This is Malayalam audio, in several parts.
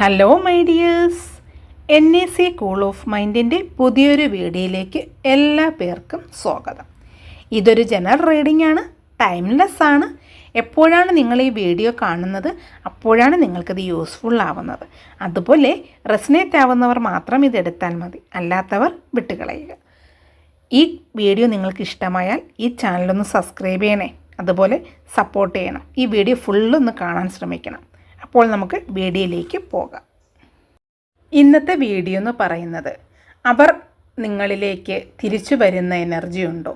Hello my dears N A C cool of മൈൻഡിന്റെ പുതിയൊരു വീഡിയോയിലേക്ക് എല്ലാ പേർക്കും സ്വാഗതം. ഇതൊരു ജനറൽ റീഡിംഗ് ആണ് ടൈംലെസ് ആണ്. എപ്പോഴാണ് നിങ്ങൾ ഈ വീഡിയോ കാണുന്നത്? അപ്പോഴാണ് നിങ്ങൾക്കത് യൂസ്ഫുൾ ആവുന്നത്. അതുപോലെ റെസിനേറ്റ് ആവുന്നവർ മാത്രം ഇതെടുത്താൽ മതി. അല്ലാത്തവർ വിട്ടുകളയുക. ഈ വീഡിയോ നിങ്ങൾക്ക് ഇഷ്ടമായാൽ ഈ ചാനലൊന്ന് സബ്സ്ക്രൈബ് ചെയ്യണേ. അതുപോലെ സപ്പോർട്ട് ചെയ്യണം. ഈ വീഡിയോ ഫുള്ളൊന്ന് കാണാൻ ശ്രമിക്കണം. അപ്പോൾ നമുക്ക് വീഡിയോയിലേക്ക് പോകാം. ഇന്നത്തെ വീഡിയോ എന്ന് പറയുന്നത് അവർ നിങ്ങളിലേക്ക് തിരിച്ചു വരുന്ന എനർജി ഉണ്ടോ?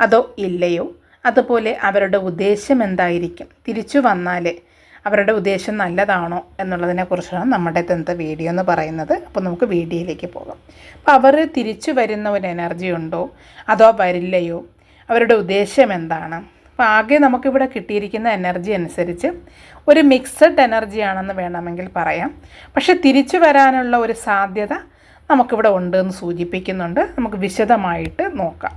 അതോ ഇല്ലയോ? അതുപോലെ അവരുടെ ഉദ്ദേശം എന്തായിരിക്കും? തിരിച്ചു വന്നാൽ അവരുടെ ഉദ്ദേശം നല്ലതാണോ എന്നുള്ളതിനെക്കുറിച്ചാണ് നമ്മുടെ ഇന്നത്തെ വീഡിയോ എന്ന് പറയുന്നത്. അപ്പോൾ നമുക്ക് വീഡിയോയിലേക്ക് പോകാം. അപ്പോൾ അവർ തിരിച്ചു വരുന്ന ഒരു എനർജി ഉണ്ടോ? അതോ വരില്ലയോ? അവരുടെ ഉദ്ദേശം എന്താണ്? അപ്പോൾ ആകെ നമുക്കിവിടെ കിട്ടിയിരിക്കുന്ന എനർജി അനുസരിച്ച് ഒരു മിക്സഡ് എനർജി ആണെന്ന് വേണമെങ്കിൽ പറയാം. പക്ഷെ തിരിച്ചു വരാനുള്ള ഒരു സാധ്യത നമുക്കിവിടെ ഉണ്ട് എന്ന് സൂചിപ്പിക്കുന്നുണ്ട്. നമുക്ക് വിശദമായിട്ട് നോക്കാം.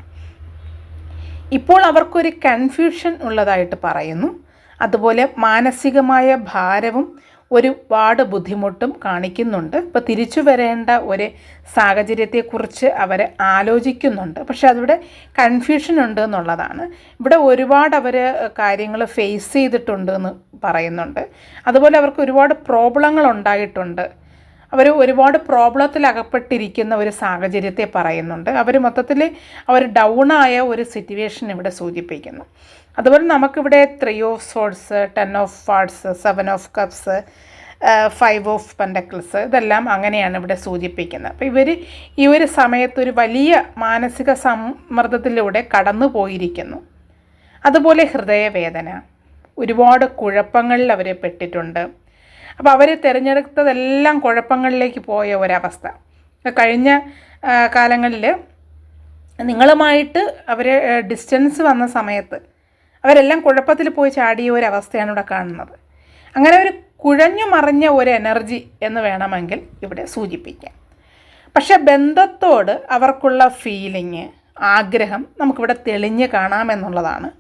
ഇപ്പോൾ അവർക്കൊരു കൺഫ്യൂഷൻ ഉള്ളതായിട്ട് പറയുന്നു. അതുപോലെ മാനസികമായ ഭാരവും ഒരുപാട് ബുദ്ധിമുട്ടും കാണിക്കുന്നുണ്ട്. ഇപ്പോൾ തിരിച്ചു വരേണ്ട ഒരു സാഹചര്യത്തെക്കുറിച്ച് അവർ ആലോചിക്കുന്നുണ്ട്. പക്ഷെ അതിവിടെ കൺഫ്യൂഷൻ ഉണ്ട് എന്നുള്ളതാണ്. ഇവിടെ ഒരുപാട് അവർ കാര്യങ്ങൾ ഫേസ് ചെയ്തിട്ടുണ്ട് എന്ന് പറയുന്നുണ്ട്. അതുപോലെ അവർക്ക് ഒരുപാട് പ്രോബ്ലങ്ങൾ ഉണ്ടായിട്ടുണ്ട്. അവർ ഒരുപാട് പ്രോബ്ലത്തിൽ അകപ്പെട്ടിരിക്കുന്ന ഒരു സാഹചര്യത്തെ പറയുന്നുണ്ട്. അവർ മൊത്തത്തിൽ അവർ ഡൗണായ ഒരു സിറ്റുവേഷൻ ഇവിടെ സൂചിപ്പിക്കുന്നു. അതുപോലെ നമുക്കിവിടെ three of swords ten of hearts seven of cups five of pentacles ഇതെല്ലാം അങ്ങനെയാണ് ഇവിടെ സൂചിപ്പിക്കുന്നത്. അപ്പോൾ ഇവർ ഈ ഒരു സമയത്ത് ഒരു വലിയ മാനസിക സമ്മർദ്ദത്തിലൂടെ കടന്നു പോയിരിക്കുന്നു. അതുപോലെ ഹൃദയവേദന. ഒരുപാട് കുഴപ്പങ്ങളിൽ അവർ പെട്ടിട്ടുണ്ട്. അപ്പോൾ അവർ തിരഞ്ഞെടുത്തതെല്ലാം കുഴപ്പങ്ങളിലേക്ക് പോയ ഒരവസ്ഥ. കഴിഞ്ഞ കാലങ്ങളിൽ നിങ്ങളുമായിട്ട് അവർ ഡിസ്റ്റൻസ് വന്ന സമയത്ത് അവരെല്ലാം കുഴപ്പത്തിൽ പോയി ചാടിയ ഒരു അവസ്ഥയാണ് ഇവിടെ കാണുന്നത്. അങ്ങനെ ഒരു കുഴഞ്ഞു മറിഞ്ഞ ഒരു എനർജി എന്ന് വേണമെങ്കിൽ ഇവിടെ സൂചിപ്പിക്കാം. പക്ഷേ ബന്ധത്തോട് അവർക്കുള്ള ഫീലിങ് ആഗ്രഹം നമുക്കിവിടെ തെളിഞ്ഞ് കാണാമെന്നുള്ളതാണ്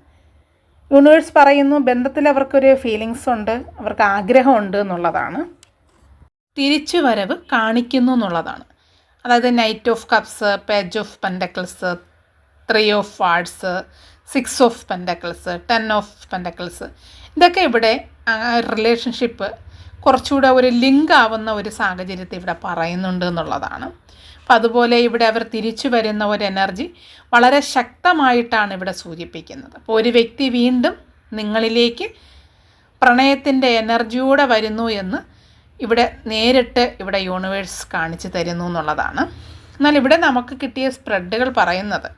യൂണിവേഴ്സ് പറയുന്നു ബന്ധത്തിൽ അവർക്കൊരു ഫീലിങ്സ് ഉണ്ട് അവർക്ക് ആഗ്രഹമുണ്ട് എന്നുള്ളതാണ്. തിരിച്ചു വരവ് കാണിക്കുന്നു എന്നുള്ളതാണ്. അതായത് knight of cups page of pentacles three of wands six of pentacles ten of pentacles ഇതൊക്കെ ഇവിടെ റിലേഷൻഷിപ്പ് കുറച്ചുകൂടെ ഒരു ലിങ്ക് ആവുന്ന ഒരു സാഹചര്യത്തെ ഇവിടെ പറയുന്നുണ്ട് എന്നുള്ളതാണ്. അപ്പം അതുപോലെ ഇവിടെ അവർ തിരിച്ചു വരുന്ന ഒരു എനർജി വളരെ ശക്തമായിട്ടാണ് ഇവിടെ സൂചിപ്പിക്കുന്നത്. അപ്പോൾ ഒരു വ്യക്തി വീണ്ടും നിങ്ങളിലേക്ക് പ്രണയത്തിന്റെ എനർജിയോടെ വരുന്നു എന്ന് ഇവിടെ നേരിട്ട് ഇവിടെ യൂണിവേഴ്സ് കാണിച്ചു തരുന്നു എന്നുള്ളതാണ്. എന്നാൽ ഇവിടെ നമുക്ക് കിട്ടിയ സ്പ്രെഡുകൾ പറയുന്നത്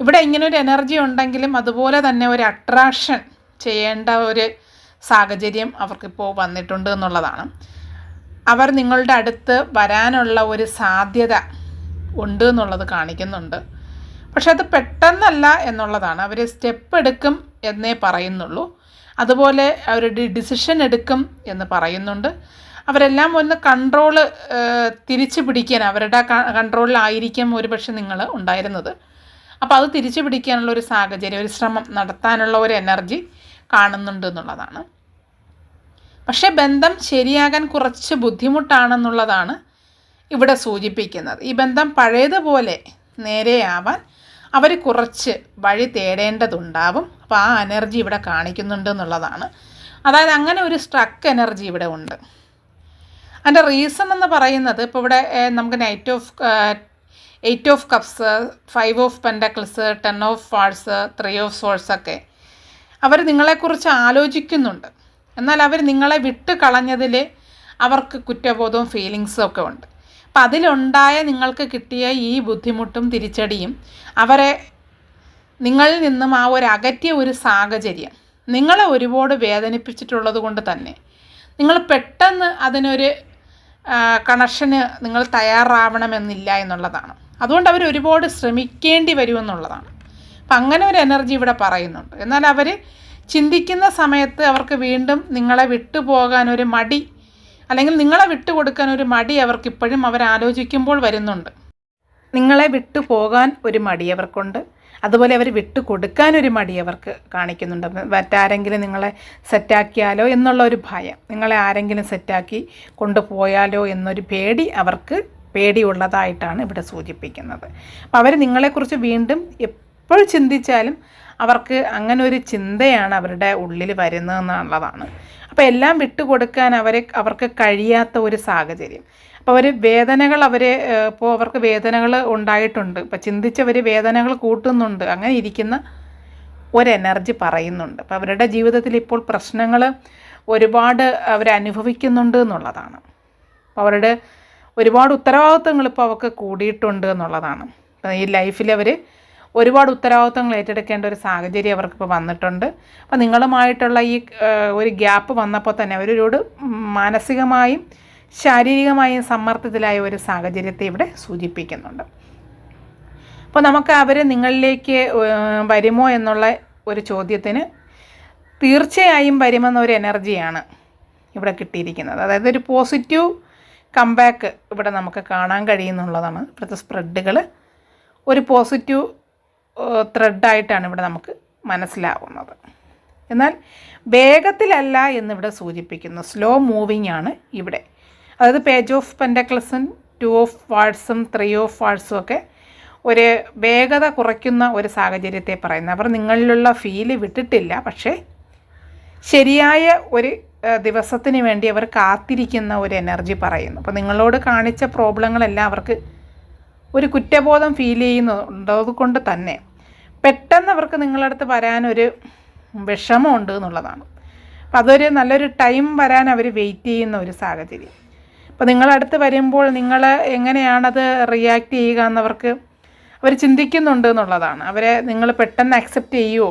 ഇവിടെ ഇങ്ങനെ ഒരു എനർജി ഉണ്ടെങ്കിലും അതുപോലെ തന്നെ ഒരു അട്രാക്ഷൻ ചെയ്യേണ്ട ഒരു സാഹചര്യം അവർക്കിപ്പോൾ വന്നിട്ടുണ്ട് എന്നുള്ളതാണ്. അവർ നിങ്ങളുടെ അടുത്ത് വരാനുള്ള ഒരു സാധ്യത ഉണ്ട് എന്നുള്ളത് കാണിക്കുന്നുണ്ട്. പക്ഷെ അത് പെട്ടെന്നല്ല എന്നുള്ളതാണ്. അവർ സ്റ്റെപ്പ് എടുക്കും എന്നേ പറയുന്നുള്ളൂ. അതുപോലെ അവർ ഡിസിഷൻ എടുക്കും എന്ന് പറയുന്നുണ്ട്. അവരെല്ലാം ഒന്ന് കൺട്രോൾ തിരിച്ചു പിടിക്കാൻ അവരുടെ കൺട്രോളിലായിരിക്കും ഒരു പക്ഷെ നിങ്ങൾ ഉണ്ടായിരുന്നത്. അപ്പോൾ അത് തിരിച്ചു പിടിക്കാനുള്ള ഒരു സാഹചര്യം ഒരു ശ്രമം നടത്താനുള്ള ഒരു എനർജി കാണുന്നുണ്ട് എന്നുള്ളതാണ്. പക്ഷേ ബന്ധം ശരിയാകാൻ കുറച്ച് ബുദ്ധിമുട്ടാണെന്നുള്ളതാണ് ഇവിടെ സൂചിപ്പിക്കുന്നത്. ഈ ബന്ധം പഴയതുപോലെ നേരെയാവാൻ അവർ കുറച്ച് വഴി തേടേണ്ടതുണ്ടാവും. അപ്പോൾ ആ എനർജി ഇവിടെ കാണിക്കുന്നുണ്ട് എന്നുള്ളതാണ്. അതായത് അങ്ങനെ ഒരു സ്ട്രക്ക് എനർജി ഇവിടെ ഉണ്ട്. അതിന്റെ റീസൺ എന്ന് പറയുന്നത് ഇപ്പോൾ ഇവിടെ നമുക്ക് knight of eight of cups five of pentacles ten of false three of swords ഒക്കെ. അവർ നിങ്ങളെക്കുറിച്ച് ആലോചിക്കുന്നുണ്ട്. എന്നാൽ അവർ നിങ്ങളെ വിട്ട് കളഞ്ഞതിൽ അവർക്ക് കുറ്റബോധവും ഫീലിങ്സും ഒക്കെ ഉണ്ട്. അപ്പം അതിലുണ്ടായ നിങ്ങൾക്ക് കിട്ടിയ ഈ ബുദ്ധിമുട്ടും തിരിച്ചടിയും അവരെ നിങ്ങളിൽ നിന്നും ആ ഒരു അകറ്റിയ ഒരു സാഹചര്യം നിങ്ങളെ ഒരുപാട് വേദനിപ്പിച്ചിട്ടുള്ളത് കൊണ്ട് തന്നെ. നിങ്ങൾ പെട്ടെന്ന് അതിനൊരു കണക്ഷന് നിങ്ങൾ തയ്യാറാവണമെന്നില്ല എന്നുള്ളതാണ്. അതുകൊണ്ട് അവർ ഒരുപാട് ശ്രമിക്കേണ്ടി വരുമെന്നുള്ളതാണ്. അപ്പം അങ്ങനെ ഒരു എനർജി ഇവിടെ പറയുന്നുണ്ട്. എന്നാൽ അവർ ചിന്തിക്കുന്ന സമയത്ത് അവർക്ക് വീണ്ടും നിങ്ങളെ വിട്ടുപോകാൻ ഒരു മടി അല്ലെങ്കിൽ നിങ്ങളെ വിട്ടുകൊടുക്കാൻ ഒരു മടി അവർക്ക് ഇപ്പോഴും അവർ ആലോചിക്കുമ്പോൾ വരുന്നുണ്ട്. നിങ്ങളെ വിട്ടു പോകാൻ ഒരു മടി അവർക്കുണ്ട്. അതുപോലെ അവർ വിട്ടു കൊടുക്കാൻ ഒരു മടി അവർക്ക് കാണിക്കുന്നുണ്ട്. മറ്റാരെങ്കിലും നിങ്ങളെ സെറ്റാക്കിയാലോ എന്നുള്ള ഒരു ഭയം നിങ്ങളെ ആരെങ്കിലും സെറ്റാക്കി കൊണ്ടുപോയാലോ എന്നൊരു പേടി അവർക്ക് പേടിയുള്ളതായിട്ടാണ് ഇവിടെ സൂചിപ്പിക്കുന്നത്. അപ്പോൾ അവർ നിങ്ങളെക്കുറിച്ച് വീണ്ടും എപ്പോൾ ചിന്തിച്ചാലും അവർക്ക് അങ്ങനെ ഒരു ചിന്തയാണ് അവരുടെ ഉള്ളിൽ വരുന്നതെന്നുള്ളതാണ്. അപ്പോൾ എല്ലാം വിട്ടുകൊടുക്കാൻ അവരെ അവർക്ക് കഴിയാത്ത ഒരു സാഹചര്യം. അപ്പോൾ അവർ വേദനകൾ അവർ ഇപ്പോൾ അവർക്ക് വേദനകൾ ഉണ്ടായിട്ടുണ്ട്. ഇപ്പോൾ ചിന്തിച്ചവർ വേദനകൾ കൂട്ടുന്നുണ്ട്. അങ്ങനെ ഇരിക്കുന്ന ഒരു എനർജി പറയുന്നുണ്ട്. അപ്പോൾ അവരുടെ ജീവിതത്തിൽ ഇപ്പോൾ പ്രശ്നങ്ങൾ ഒരുപാട് അവരനുഭവിക്കുന്നുണ്ട് എന്നുള്ളതാണ്. അപ്പോൾ അവരുടെ ഒരുപാട് ഉത്തരവാദിത്വങ്ങൾ ഇപ്പോൾ അവർക്ക് കൂടിയിട്ടുണ്ട് എന്നുള്ളതാണ്. ഈ ലൈഫിൽ അവർ ഒരുപാട് ഉത്തരവാദിത്വങ്ങൾ ഏറ്റെടുക്കേണ്ട ഒരു സാഹചര്യം അവർക്കിപ്പോൾ വന്നിട്ടുണ്ട്. അപ്പോൾ നിങ്ങളുമായിട്ടുള്ള ഈ ഒരു ഗ്യാപ്പ് വന്നപ്പോൾ തന്നെ അവരോട് മാനസികമായും ശാരീരികമായും സമ്മർദ്ദത്തിലായ ഒരു സാഹചര്യത്തെ ഇവിടെ സൂചിപ്പിക്കുന്നുണ്ട്. അപ്പോൾ നമുക്ക് അവർ നിങ്ങളിലേക്ക് വരുമോ എന്നുള്ള ഒരു ചോദ്യത്തിന് തീർച്ചയായും വരുമെന്നൊരു എനർജിയാണ് ഇവിടെ കിട്ടിയിരിക്കുന്നത്. അതായത് ഒരു പോസിറ്റീവ് കംബാക്ക് ഇവിടെ നമുക്ക് കാണാൻ കഴിയുന്നുള്ളതാണ്. ഇവിടുത്തെ സ്പ്രെഡുകൾ ഒരു പോസിറ്റീവ് ത്രെഡായിട്ടാണ് ഇവിടെ നമുക്ക് മനസ്സിലാവുന്നത്. എന്നാൽ വേഗത്തിലല്ല എന്നിവിടെ സൂചിപ്പിക്കുന്നു. സ്ലോ മൂവിങ് ആണ് ഇവിടെ. അതായത് പേജ് ഓഫ് പെൻഡക്ലസും ടു ഓഫ് വാഴ്സും ത്രീ ഓഫ് വാഴ്സും ഒക്കെ ഒരു വേഗത കുറയ്ക്കുന്ന ഒരു സാഹചര്യത്തെ പറയുന്നത് അവർ നിങ്ങളിലുള്ള ഫീൽ വിട്ടിട്ടില്ല. പക്ഷേ ശരിയായ ഒരു ദിവസത്തിന് വേണ്ടി അവർ കാത്തിരിക്കുന്ന ഒരു എനർജി പറയുന്നു. അപ്പോൾ നിങ്ങളോട് കാണിച്ച പ്രോബ്ലങ്ങളെല്ലാം അവർക്ക് ഒരു കുറ്റബോധം ഫീൽ ചെയ്യുന്നുണ്ടത് കൊണ്ട് തന്നെ പെട്ടെന്ന് അവർക്ക് നിങ്ങളടുത്ത് വരാനൊരു വിഷമമുണ്ട് എന്നുള്ളതാണ്. അപ്പോൾ അതൊരു നല്ലൊരു ടൈം വരാൻ അവർ വെയിറ്റ് ചെയ്യുന്ന ഒരു സാഹചര്യം. അപ്പോൾ നിങ്ങളടുത്ത് വരുമ്പോൾ നിങ്ങൾ എങ്ങനെയാണത് റിയാക്ട് ചെയ്യുക എന്നവർക്ക് അവർ ചിന്തിക്കുന്നുണ്ട് എന്നുള്ളതാണ്. അവരെ നിങ്ങൾ പെട്ടെന്ന് അക്സെപ്റ്റ് ചെയ്യുമോ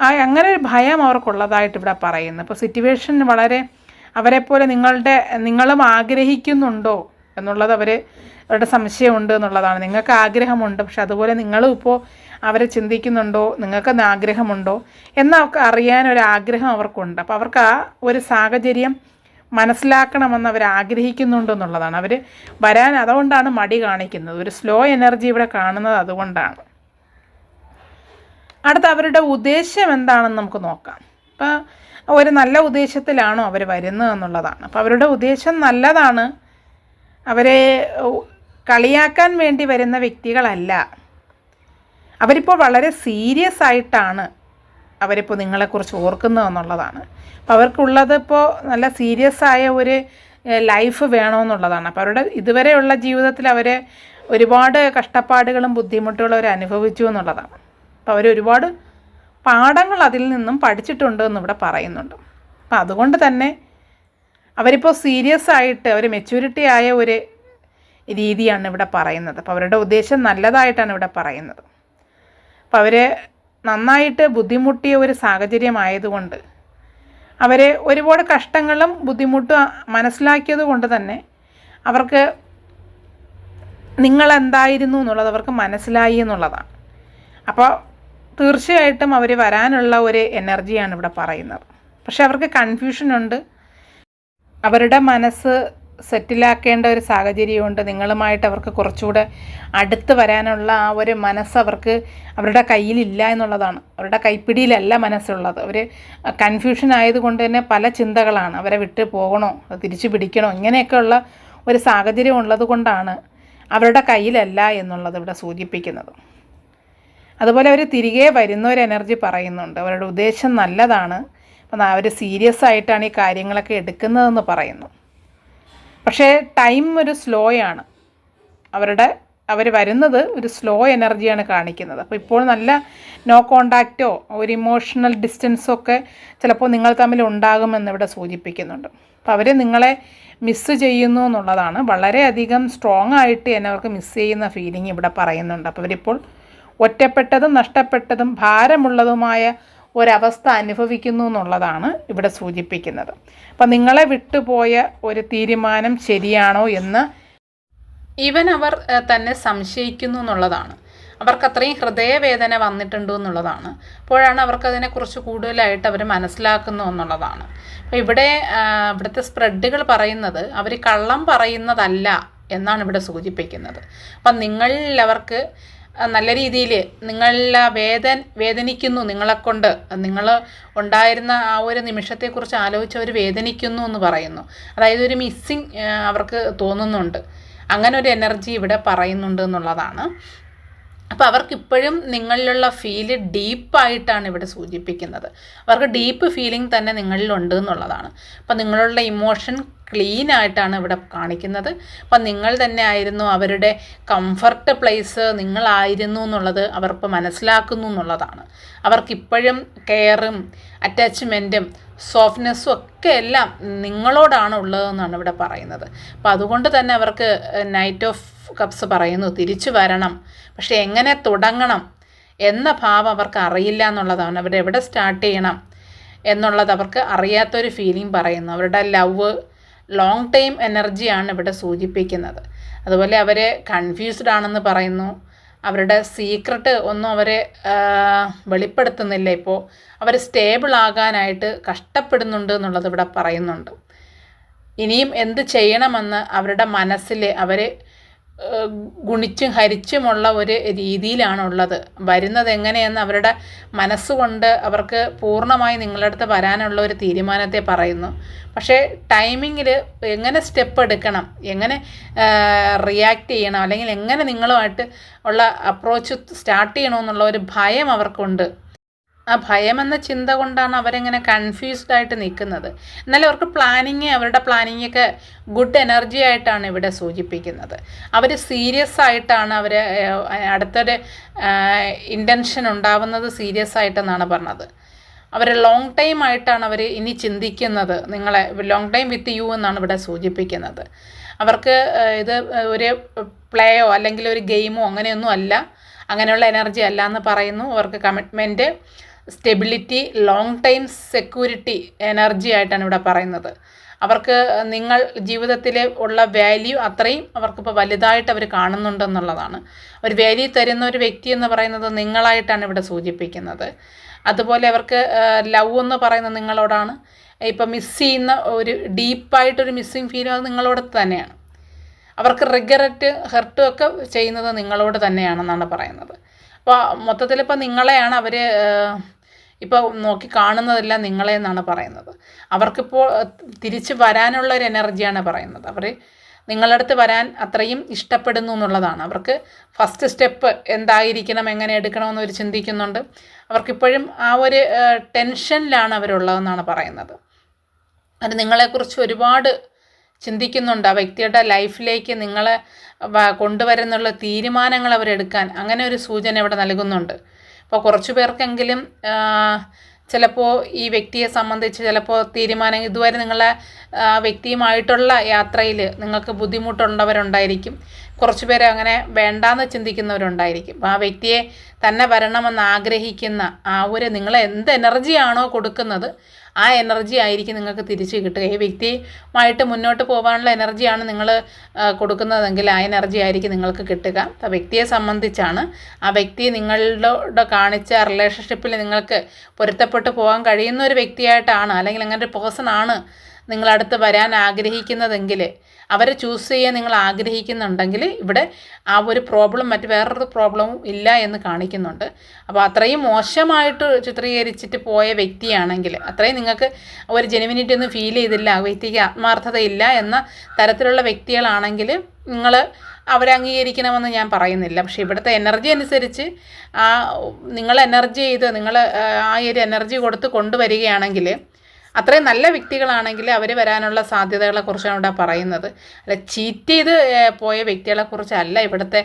ആ അങ്ങനെ ഒരു ഭയം അവർക്കുള്ളതായിട്ട് ഇവിടെ പറയുന്നു. അപ്പോൾ സിറ്റുവേഷൻ വളരെ അവരെപ്പോലെ നിങ്ങളുടെ നിങ്ങളും ആഗ്രഹിക്കുന്നുണ്ടോ എന്നുള്ളത് അവർ അവരുടെ സംശയമുണ്ട് എന്നുള്ളതാണ്. നിങ്ങൾക്ക് ആഗ്രഹമുണ്ട് പക്ഷെ അതുപോലെ നിങ്ങളും ഇപ്പോൾ അവരെ ചിന്തിക്കുന്നുണ്ടോ? നിങ്ങൾക്ക് ആഗ്രഹമുണ്ടോ? എന്നവർക്ക് അറിയാൻ ഒരു ആഗ്രഹം അവർക്കുണ്ട്. അപ്പോൾ അവർക്ക് ആ ഒരു സാഹചര്യം മനസ്സിലാക്കണമെന്ന് അവർ ആഗ്രഹിക്കുന്നുണ്ട് എന്നുള്ളതാണ്. അവർ വരാൻ അതുകൊണ്ടാണ് മടി കാണിക്കുന്നത്. ഒരു സ്ലോ എനർജി ഇവിടെ കാണുന്നത് അതുകൊണ്ടാണ്. അടുത്ത അവരുടെ ഉദ്ദേശം എന്താണെന്ന് നമുക്ക് നോക്കാം. അപ്പോൾ ഒരു നല്ല ഉദ്ദേശത്തിലാണോ അവർ വരുന്നത് എന്നുള്ളതാണ്. അപ്പോൾ അവരുടെ ഉദ്ദേശം നല്ലതാണ്. അവരെ കളിയാക്കാൻ വേണ്ടി വരുന്ന വ്യക്തികളല്ല. അവരിപ്പോൾ വളരെ സീരിയസ് ആയിട്ടാണ് അവരിപ്പോൾ നിങ്ങളെക്കുറിച്ച് ഓർക്കുന്നത് എന്നുള്ളതാണ്. അപ്പോൾ അവർക്കുള്ളത് ഇപ്പോൾ നല്ല സീരിയസ് ആയ ഒരു ലൈഫ് വേണമെന്നുള്ളതാണ്. അപ്പോൾ അവരുടെ ഇതുവരെയുള്ള ജീവിതത്തിൽ അവർ ഒരുപാട് കഷ്ടപ്പാടുകളും ബുദ്ധിമുട്ടുകളും അവർ അനുഭവിച്ചു എന്നുള്ളതാണ്. അപ്പോൾ അവർ ഒരുപാട് പാഠങ്ങൾ അതിൽ നിന്നും പഠിച്ചിട്ടുണ്ട് എന്നിവിടെ പറയുന്നുണ്ട്. അപ്പം അതുകൊണ്ട് തന്നെ അവരിപ്പോൾ സീരിയസ് ആയിട്ട് അവർ മെച്യൂരിറ്റി ആയ ഒരു രീതിയാണ് ഇവിടെ പറയുന്നത്. അപ്പോൾ അവരുടെ ഉദ്ദേശം നല്ലതായിട്ടാണ് ഇവിടെ പറയുന്നത്. അപ്പോൾ അവർ നന്നായിട്ട് ബുദ്ധിമുട്ടിയ ഒരു സാഹചര്യമായതുകൊണ്ട് അവരെ ഒരുപാട് കഷ്ടങ്ങളും ബുദ്ധിമുട്ടും മനസ്സിലാക്കിയത് കൊണ്ട് തന്നെ അവർക്ക് നിങ്ങളെന്തായിരുന്നു എന്നുള്ളത് അവർക്ക് മനസ്സിലായി എന്നുള്ളതാണ്. അപ്പോൾ തീർച്ചയായിട്ടും അവർ വരാനുള്ള ഒരു എനർജിയാണ് ഇവിടെ പറയുന്നത്. പക്ഷെ അവർക്ക് കൺഫ്യൂഷനുണ്ട് അവരുടെ മനസ്സ് സെറ്റിലാക്കേണ്ട ഒരു സാഹചര്യമുണ്ട് നിങ്ങളുമായിട്ട് അവർക്ക് കുറച്ചുകൂടെ അടുത്ത് വരാനുള്ള ആ ഒരു മനസ്സ് അവർക്ക് അവരുടെ കയ്യിലില്ല എന്നുള്ളതാണ്. അവരുടെ കൈപ്പിടിയിലല്ല മനസ്സുള്ളത്. അവർ കൺഫ്യൂഷൻ ആയതുകൊണ്ട് തന്നെ പല ചിന്തകളാണ്. അവരെ വിട്ട് പോകണോ തിരിച്ചു പിടിക്കണോ ഇങ്ങനെയൊക്കെയുള്ള ഒരു സാഹചര്യം ഉള്ളത് കൊണ്ടാണ് അവരുടെ കയ്യിലല്ല എന്നുള്ളത് ഇവിടെ സൂചിപ്പിക്കുന്നത്. അതുപോലെ അവർ തിരികെ വരുന്ന ഒരു എനർജി പറയുന്നുണ്ട്. അവരുടെ ഉദ്ദേശം നല്ലതാണ്. അപ്പം അവർ സീരിയസ് ആയിട്ടാണ് ഈ കാര്യങ്ങളൊക്കെ എടുക്കുന്നതെന്ന് പറയുന്നു. പക്ഷേ ടൈം ഒരു സ്ലോ ആണ് അവരുടെ അവർ വരുന്നത് ഒരു സ്ലോ എനർജിയാണ് കാണിക്കുന്നത്. അപ്പോൾ ഇപ്പോൾ നല്ല നോ കോണ്ടാക്റ്റോ ഒരു ഇമോഷണൽ ഡിസ്റ്റൻസോ ഒക്കെ ചിലപ്പോൾ നിങ്ങൾ തമ്മിൽ ഉണ്ടാകുമെന്ന് ഇവിടെ സൂചിപ്പിക്കുന്നുണ്ട്. അപ്പോൾ അവർ നിങ്ങളെ മിസ്സ് ചെയ്യുന്നു എന്നുള്ളതാണ്. വളരെയധികം സ്ട്രോങ് ആയിട്ട് എന്നെ അവർക്ക് ചെയ്യുന്ന ഫീലിംഗ് ഇവിടെ പറയുന്നുണ്ട്. അപ്പോൾ അവരിപ്പോൾ ഒറ്റപ്പെട്ടതും നഷ്ടപ്പെട്ടതും ഭാരമുള്ളതുമായ ഒരവസ്ഥ അനുഭവിക്കുന്നു എന്നുള്ളതാണ് ഇവിടെ സൂചിപ്പിക്കുന്നത്. അപ്പം നിങ്ങളെ വിട്ടുപോയ ഒരു തീരുമാനം ശരിയാണോ എന്ന് ഇവൻ അവർ തന്നെ സംശയിക്കുന്നു എന്നുള്ളതാണ്. അവർക്ക് അത്രയും ഹൃദയവേദന വന്നിട്ടുണ്ട് എന്നുള്ളതാണ്. അപ്പോഴാണ് അവർക്കതിനെക്കുറിച്ച് കൂടുതലായിട്ട് അവർ മനസ്സിലാക്കുന്നു എന്നുള്ളതാണ്. അപ്പോൾ ഇവിടെ ഇവിടുത്തെ സ്പ്രെഡുകൾ പറയുന്നത് അവർ കള്ളം പറയുന്നതല്ല എന്നാണ് ഇവിടെ സൂചിപ്പിക്കുന്നത്. അപ്പം നിങ്ങളിൽ അവർക്ക് നല്ല രീതിയിൽ നിങ്ങളെ വേദൻ വേദനിക്കുന്നു നിങ്ങളെക്കൊണ്ട്. നിങ്ങൾ ഉണ്ടായിരുന്ന ആ ഒരു നിമിഷത്തെക്കുറിച്ച് ആലോചിച്ച് അവർ വേദനിക്കുന്നു എന്ന് പറയുന്നു. അതായത് ഒരു മിസ്സിങ് അവർക്ക് തോന്നുന്നുണ്ട്. അങ്ങനെ ഒരു എനർജി ഇവിടെ പറയുന്നുണ്ട് എന്നുള്ളതാണ്. അപ്പോൾ അവർക്ക് ഇപ്പോഴും നിങ്ങളിലുള്ള ഫീൽ ഡീപ്പായിട്ടാണ് ഇവിടെ സൂചിപ്പിക്കുന്നത്. അവർക്ക് ഡീപ്പ് ഫീലിംഗ് തന്നെ നിങ്ങളിലുണ്ട് എന്നുള്ളതാണ്. അപ്പോൾ നിങ്ങളുടെ ഇമോഷൻ ക്ലീൻ ആയിട്ടാണ് ഇവിടെ കാണിക്കുന്നത്. അപ്പം നിങ്ങൾ തന്നെ ആയിരുന്നു അവരുടെ കംഫർട്ട് പ്ലേസ് നിങ്ങളായിരുന്നു എന്നുള്ളത് അവർക്ക് മനസ്സിലാക്കുന്നു എന്നുള്ളതാണ്. അവർക്കിപ്പോഴും കെയറും അറ്റാച്ച്മെന്റും സോഫ്റ്റ്നെസ്സും ഒക്കെ എല്ലാം നിങ്ങളോടാണ് ഉള്ളതെന്നാണ് ഇവിടെ പറയുന്നത്. അപ്പം അതുകൊണ്ട് തന്നെ അവർക്ക് നൈറ്റ് ഓഫ് കപ്സ് പറയുന്നു തിരിച്ചു വരണം. പക്ഷെ എങ്ങനെ തുടങ്ങണം എന്ന ഭാവം അവർക്ക് അറിയില്ല എന്നുള്ളതാണ്. അവരെവിടെ സ്റ്റാർട്ട് ചെയ്യണം എന്നുള്ളത് അവർക്ക് അറിയാത്തൊരു ഫീലിംഗ് പറയുന്നു. അവരുടെ ലവ് ലോങ് ടൈം എനർജിയാണ് ഇവിടെ സൂചിപ്പിക്കുന്നത്. അതുപോലെ അവരെ കൺഫ്യൂസ്ഡ് ആണെന്ന് പറയുന്നു. അവരുടെ സീക്രട്ട് ഒന്നും അവരെ വെളിപ്പെടുത്തുന്നില്ല. ഇപ്പോൾ അവർ സ്റ്റേബിൾ ആകാനായിട്ട് കഷ്ടപ്പെടുന്നുണ്ട് എന്നുള്ളത് ഇവിടെ പറയുന്നുണ്ട്. ഇനിയും എന്ത് ചെയ്യണമെന്ന് അവരുടെ മനസ്സിൽ അവർ ഗുണിച്ചും ഹരിച്ചുമുള്ള ഒരു രീതിയിലാണുള്ളത്. വരുന്നത് എങ്ങനെയെന്ന് അവരുടെ മനസ്സുകൊണ്ട് അവർക്ക് പൂർണമായി നിങ്ങളുടെ അടുത്ത് വരാനുള്ള ഒരു തീരുമാനത്തെ പറയുന്നു. പക്ഷേ ടൈമിങ്ങിൽ എങ്ങനെ സ്റ്റെപ്പ് എടുക്കണം എങ്ങനെ റിയാക്ട് ചെയ്യണം അല്ലെങ്കിൽ എങ്ങനെ നിങ്ങളുമായിട്ട് ഉള്ള അപ്രോച്ച് സ്റ്റാർട്ട് ചെയ്യണമെന്നുള്ള ഒരു ഭയം അവർക്കുണ്ട്. ആ ഭയമെന്ന ചിന്ത കൊണ്ടാണ് അവരിങ്ങനെ കൺഫ്യൂസ്ഡ് ആയിട്ട് നിൽക്കുന്നത്. എന്നാലും അവർക്ക് പ്ലാനിങ് അവരുടെ പ്ലാനിങ് ഒക്കെ ഗുഡ് എനർജി ആയിട്ടാണ് ഇവിടെ സൂചിപ്പിക്കുന്നത്. അവർ സീരിയസ് ആയിട്ടാണ് അവർ അടുത്തൊരു ഇന്റൻഷൻ ഉണ്ടാവുന്നത് സീരിയസ് ആയിട്ടെന്നാണ് പറഞ്ഞത്. അവർ ലോങ് ടൈം ആയിട്ടാണ് അവർ ഇനി ചിന്തിക്കുന്നത്. നിങ്ങളെ ലോങ് ടൈം വിത്ത് യു എന്നാണ് ഇവിടെ സൂചിപ്പിക്കുന്നത്. അവർക്ക് ഇത് ഒരു പ്ലേയോ അല്ലെങ്കിൽ ഒരു ഗെയിമോ അങ്ങനെയൊന്നും അല്ല. അങ്ങനെയുള്ള എനർജി അല്ല എന്ന് പറയുന്നു. അവർക്ക് commitment stability long time security energy ആയിട്ടാണ് ഇവിടെ പറയുന്നത്. അവർക്ക് നിങ്ങൾ ജീവിതത്തിൽ ഉള്ള വാല്യൂ അത്രയും അവർക്കിപ്പോൾ വലുതായിട്ട് അവർ കാണുന്നുണ്ടെന്നുള്ളതാണ് ഒരു വാല്യൂ തരുന്ന ഒരു വ്യക്തി എന്ന് പറയുന്നത് നിങ്ങളായിട്ടാണ് ഇവിടെ സൂചിപ്പിക്കുന്നത്. അതുപോലെ അവർക്ക് ലവ് എന്ന് പറയുന്നത് നിങ്ങളോടാണ്. ഇപ്പം മിസ് ചെയ്യുന്ന ഒരു ഡീപ്പായിട്ടൊരു മിസ്സിങ് ഫീൽ അത് നിങ്ങളോട് തന്നെയാണ്. അവർക്ക് റിഗ്രറ്റ് ഹെർട്ടും ഒക്കെ ചെയ്യുന്നത് നിങ്ങളോട് തന്നെയാണെന്നാണ് പറയുന്നത്. അപ്പോൾ മൊത്തത്തിൽ ഇപ്പോൾ നിങ്ങളെയാണ് അവർ ഇപ്പോൾ നോക്കി കാണുന്നതെല്ലാം നിങ്ങളെ എന്നാണ് പറയുന്നത്. അവർക്കിപ്പോൾ തിരിച്ച് വരാനുള്ള ഒരു എനർജിയാണ് പറയുന്നത്. അവർ നിങ്ങളുടെ അടുത്ത് വരാൻ അത്രയും ഇഷ്ടപ്പെടുന്നു എന്നുള്ളതാണ്. അവർക്ക് ഫസ്റ്റ് സ്റ്റെപ്പ് എന്തായിരിക്കണം എങ്ങനെ എടുക്കണമെന്ന് അവർ ചിന്തിക്കുന്നുണ്ട്. അവർക്കിപ്പോഴും ആ ഒരു ടെൻഷനിലാണ് അവരുള്ളതെന്നാണ് പറയുന്നത്. അത് നിങ്ങളെക്കുറിച്ച് ഒരുപാട് ചിന്തിക്കുന്നുണ്ട്. ആ വ്യക്തിയുടെ ലൈഫിലേക്ക് നിങ്ങളെ കൊണ്ടുവരുന്നുള്ള തീരുമാനങ്ങൾ അവരെടുക്കാൻ അങ്ങനെ ഒരു സൂചന ഇവിടെ നൽകുന്നുണ്ട്. അപ്പോൾ കുറച്ച് പേർക്കെങ്കിലും ചിലപ്പോൾ ഈ വ്യക്തിയെ സംബന്ധിച്ച് ചിലപ്പോൾ തീരുമാനം ഇതുവരെ നിങ്ങളെ വ്യക്തിയുമായിട്ടുള്ള യാത്രയിൽ നിങ്ങൾക്ക് ബുദ്ധിമുട്ടുള്ളവരുണ്ടായിരിക്കും. കുറച്ച് പേര് അങ്ങനെ വേണ്ടാന്ന് ചിന്തിക്കുന്നവരുണ്ടായിരിക്കും. ആ വ്യക്തിയെ തന്നെ വരണമെന്ന് ആഗ്രഹിക്കുന്ന ആ ഒരു നിങ്ങൾ എന്ത് എനർജിയാണോ കൊടുക്കുന്നത് ആ എനർജി ആയിരിക്കും നിങ്ങൾക്ക് തിരിച്ചു കിട്ടുക. ഈ വ്യക്തിയുമായിട്ട് മുന്നോട്ട് പോകാനുള്ള എനർജിയാണ് നിങ്ങൾ കൊടുക്കുന്നതെങ്കിൽ ആ എനർജി ആയിരിക്കും നിങ്ങൾക്ക് കിട്ടുക. ആ വ്യക്തിയെ സംബന്ധിച്ചാണ് ആ വ്യക്തി നിങ്ങളുടെ കാണിച്ച റിലേഷൻഷിപ്പിൽ നിങ്ങൾക്ക് പൊരുത്തപ്പെട്ട് പോകാൻ കഴിയുന്ന ഒരു വ്യക്തിയായിട്ടാണ് അല്ലെങ്കിൽ അങ്ങനെ ഒരു പേഴ്സൺ ആണ് നിങ്ങളടുത്ത് വരാൻ ആഗ്രഹിക്കുന്നതെങ്കിൽ അവരെ ചൂസ് ചെയ്യാൻ നിങ്ങൾ ആഗ്രഹിക്കുന്നുണ്ടെങ്കിൽ ഇവിടെ ആ ഒരു പ്രോബ്ലം മറ്റ് വേറൊരു പ്രോബ്ലവും ഇല്ല എന്ന് കാണിക്കുന്നുണ്ട്. അപ്പോൾ അത്രയും മോശമായിട്ട് ചിത്രീകരിച്ചിട്ട് പോയ വ്യക്തിയാണെങ്കിൽ അത്രയും നിങ്ങൾക്ക് ഒരു ജെനുവിനിറ്റി ഒന്നും ഫീൽ ചെയ്തില്ല ആ വ്യക്തിക്ക് ആത്മാർത്ഥതയില്ല എന്ന തരത്തിലുള്ള വ്യക്തികളാണെങ്കിൽ നിങ്ങൾ അവരെ അംഗീകരിക്കണമെന്ന് ഞാൻ പറയുന്നില്ല. പക്ഷേ ഇവിടുത്തെ എനർജി അനുസരിച്ച് ആ നിങ്ങൾ എനർജി ചെയ്ത് നിങ്ങൾ ആ ഒരു എനർജി കൊടുത്ത് കൊണ്ടുവരികയാണെങ്കിൽ അത്രയും നല്ല വ്യക്തികളാണെങ്കിൽ അവർ വരാനുള്ള സാധ്യതകളെ കുറിച്ചാണ് ഇവിടെ പറയുന്നത്. അല്ല ചീറ്റ് ചെയ്ത് പോയ വ്യക്തികളെ കുറിച്ചല്ല ഇവിടുത്തെ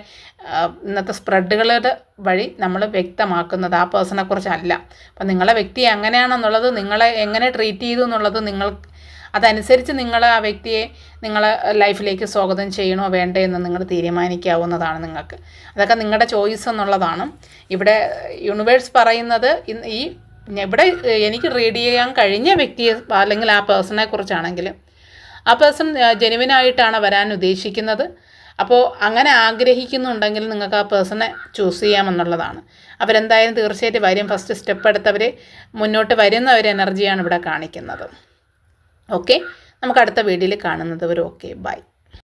ഇന്നത്തെ സ്പ്രെഡുകളുടെ വഴി നമ്മൾ വ്യക്തമാക്കുന്നത്. ആ പേഴ്സണെ കുറിച്ചല്ല. അപ്പം നിങ്ങളെ വ്യക്തി എങ്ങനെയാണെന്നുള്ളത് നിങ്ങളെ എങ്ങനെ ട്രീറ്റ് ചെയ്തു എന്നുള്ളത് നിങ്ങൾ അതനുസരിച്ച് നിങ്ങൾ ആ വ്യക്തിയെ നിങ്ങളെ ലൈഫിലേക്ക് സ്വാഗതം ചെയ്യണോ വേണ്ടേ എന്ന് നിങ്ങൾ തീരുമാനിക്കാവുന്നതാണ് നിങ്ങൾക്ക്. അതൊക്കെ നിങ്ങളുടെ ചോയ്സ് എന്നുള്ളതാണ്. ഇവിടെ യൂണിവേഴ്സ് പറയുന്നത് ഈ ഇവിടെ എനിക്ക് റീഡ് ചെയ്യാൻ കഴിഞ്ഞ വ്യക്തിയെ അല്ലെങ്കിൽ ആ പേഴ്സണെ കുറിച്ചാണെങ്കിൽ ആ പേഴ്സൺ ജെനുവിനായിട്ടാണ് വരാൻ ഉദ്ദേശിക്കുന്നത്. അപ്പോൾ അങ്ങനെ ആഗ്രഹിക്കുന്നുണ്ടെങ്കിൽ നിങ്ങൾക്ക് ആ പേഴ്സണെ ചൂസ് ചെയ്യാമെന്നുള്ളതാണ്. അവരെന്തായാലും തീർച്ചയായിട്ടും വരും. ഫസ്റ്റ് സ്റ്റെപ്പ് എടുത്തവർ മുന്നോട്ട് വരുന്ന ഒരു എനർജിയാണ് ഇവിടെ കാണിക്കുന്നത്. ഓക്കെ? നമുക്ക് അടുത്ത വീഡിയോയിൽ കാണുന്നത് ഒരു ഓക്കെ. ബൈ.